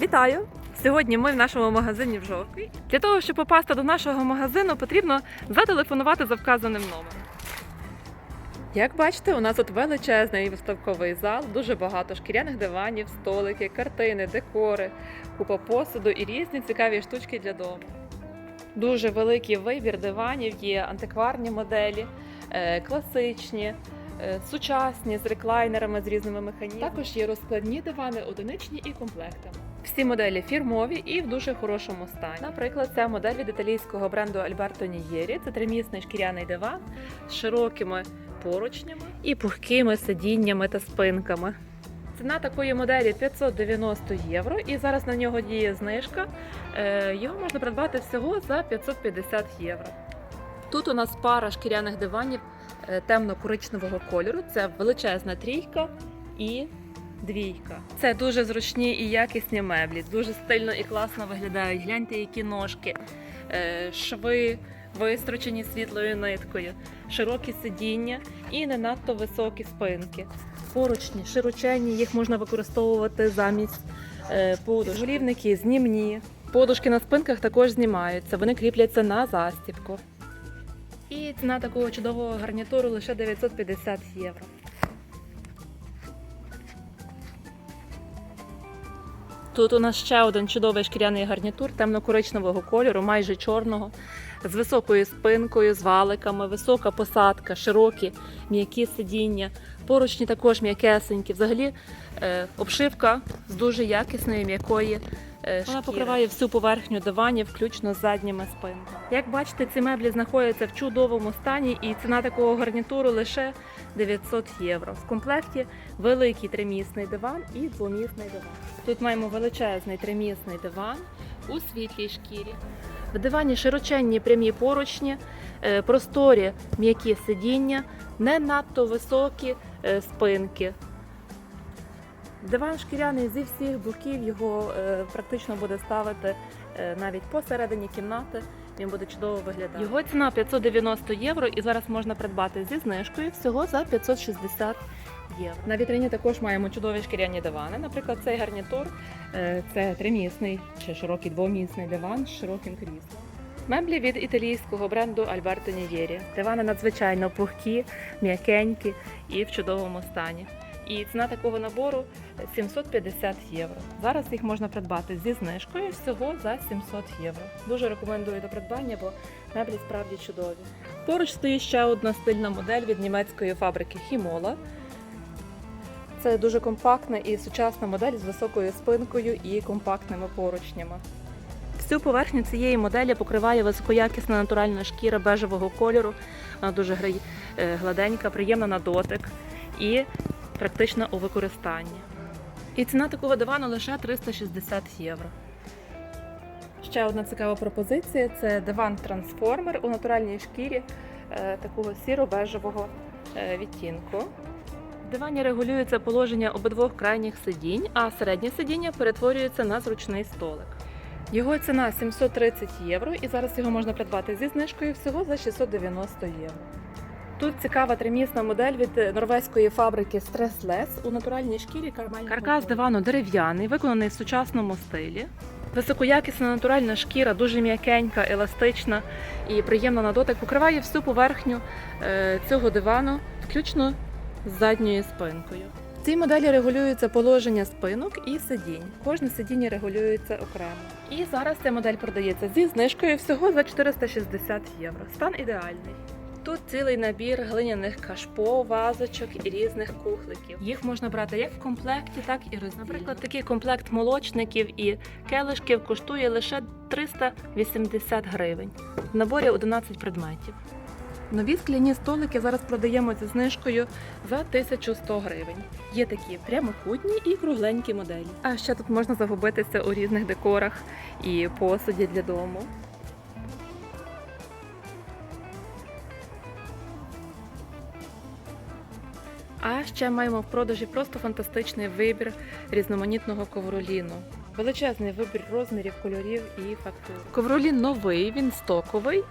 Вітаю! Сьогодні ми в нашому магазині в Жовкві. Для того, щоб попасти до нашого магазину, потрібно зателефонувати за вказаним номером. Як бачите, у нас тут величезний виставковий зал, дуже багато шкіряних диванів, столики, картини, декори, купа посуду і різні цікаві штучки для дому. Дуже великий вибір диванів, є антикварні моделі, е, класичні, е, сучасні з реклайнерами з різними механізмами. Також є розкладні дивани, одиничні і комплектами. Всі моделі фірмові і в дуже хорошому стані. Наприклад, ця модель від італійського бренду Альберто Нієрі. Це тримісний шкіряний диван з широкими поручнями і пухкими сидіннями та спинками. Ціна такої моделі 590 євро, і зараз на нього діє знижка. Е, Його можна придбати всього за 550 євро. Тут у нас пара шкіряних диванів е, темно-коричневого кольору. Це величезна трійка і двійка. Це дуже зручні і якісні меблі, дуже стильно і класно виглядають. Гляньте, які ножки, е, шви вистрочені світлою ниткою, широкі сидіння і не надто високі спинки. Поручні, широченні, їх можна використовувати замість е, подушок. Голівники знімні. Подушки на спинках також знімаються, вони кріпляться на застібку. І ціна такого чудового гарнітуру лише 950 євро. Тут у нас ще один чудовий шкіряний гарнітур темно-коричневого кольору, майже чорного, з високою спинкою, з валиками, висока посадка, широкі, м'які сидіння, поручні також м'якесенькі. Взагалі е, обшивка з дуже якісної м'якої. Е, Вона покриває всю поверхню диванів, включно з задніми спинками. Як бачите, ці меблі знаходяться в чудовому стані, і ціна такого гарнітуру лише 900 євро. В комплекті великий тримісний диван і двомісний диван. Тут маємо величезний тримісний диван у світлій шкірі. В дивані широченні прямі поручні, е, просторі м'які сидіння, не надто високі е, спинки. Диван шкіряний зі всіх боків його е, практично буде ставити е, навіть посередині кімнати. Він буде чудово виглядати. Його ціна 590 євро, і зараз можна придбати зі знижкою всього за 560 євро. На вітрині також маємо чудові шкіряні дивани. Наприклад, цей гарнітур е, це тримісний чи широкий двомісний диван з широким кріслом. Меблі від італійського бренду Альберто Нієрі. Дивани надзвичайно пухкі, м'якенькі і в чудовому стані. І ціна такого набору 750 євро. Зараз їх можна придбати зі знижкою всього за 700 євро. Дуже рекомендую до придбання, бо меблі справді чудові. Поруч стоїть ще одна стильна модель від німецької фабрики Хімола. Це дуже компактна і сучасна модель з високою спинкою і компактними поручнями. Всю поверхню цієї моделі покриває високоякісна натуральна шкіра бежевого кольору. Вона дуже е, гладенька, приємна на дотик і практична у використанні. І ціна такого дивану лише 360 євро. Ще одна цікава пропозиція це диван-трансформер у натуральній шкірі е, такого сіро-бежевого е, відтінку. В дивані регулюється положення обидвох крайніх сидінь, а середнє сидіння перетворюється на зручний столик. Його ціна 730 євро, і зараз його можна придбати зі знижкою всього за 690 євро. Тут цікава тримісна модель від норвезької фабрики Stressless у натуральній шкірі кармального Каркас дивану дерев'яний, виконаний в сучасному стилі. Високоякісна натуральна шкіра, дуже м'якенька, еластична і приємна на дотик, покриває всю поверхню е, цього дивану, включно з задньою спинкою. В цій моделі регулюється положення спинок і сидінь. Кожне сидіння регулюється окремо. І зараз ця модель продається зі знижкою всього за 460 євро. Стан ідеальний. Тут цілий набір глиняних кашпо, вазочок і різних кухликів. Їх можна брати як в комплекті, так і роздільно. Наприклад, такий комплект молочників і келишків коштує лише 380 гривень. В наборі 11 предметів. Нові скляні столики зараз продаємо зі знижкою за 1100 гривень. Є такі прямокутні і кругленькі моделі. А ще тут можна загубитися у різних декорах і посуді для дому. А ще маємо в продажі просто фантастичний вибір різноманітного ковроліну. Величезний вибір розмірів, кольорів і фактур. Ковролін новий, він стоковий.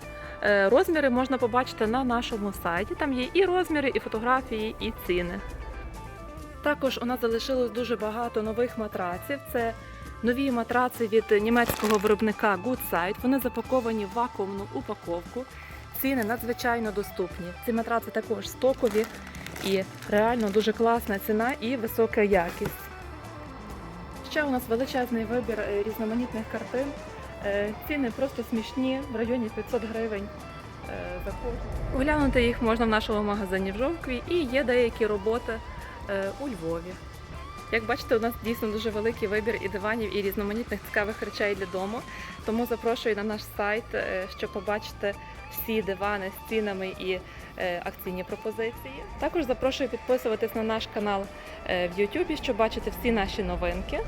Е, Розміри можна побачити на нашому сайті. Там є і розміри, і фотографії, і ціни. Також у нас залишилось дуже багато нових матраців. Це Нові матраци від німецького виробника Good Вони запаковані в вакуумну упаковку. Ціни надзвичайно доступні. Ці матраци також стокові і реально дуже класна ціна і висока якість. Ще у нас величезний вибір е, різноманітних картин. Е, Ціни просто смішні, в районі 500 гривень е, за кожну. Оглянути їх можна в нашому магазині в Жовкві і є деякі роботи у Львові. Як бачите, у нас дійсно дуже великий вибір і диванів, і різноманітних цікавих речей для дому. Тому запрошую на наш сайт, щоб побачити всі дивани з цінами і акційні пропозиції. Також запрошую підписуватись на наш канал е, в YouTube, щоб бачити всі наші новинки.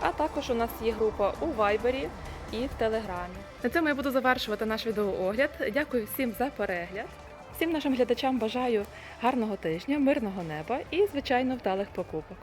А також у нас є група у Вайбері і в Телеграмі. На цьому я буду завершувати наш відеоогляд. Дякую всім за перегляд. Всім нашим глядачам бажаю гарного тижня, мирного неба і, звичайно, вдалих покупок.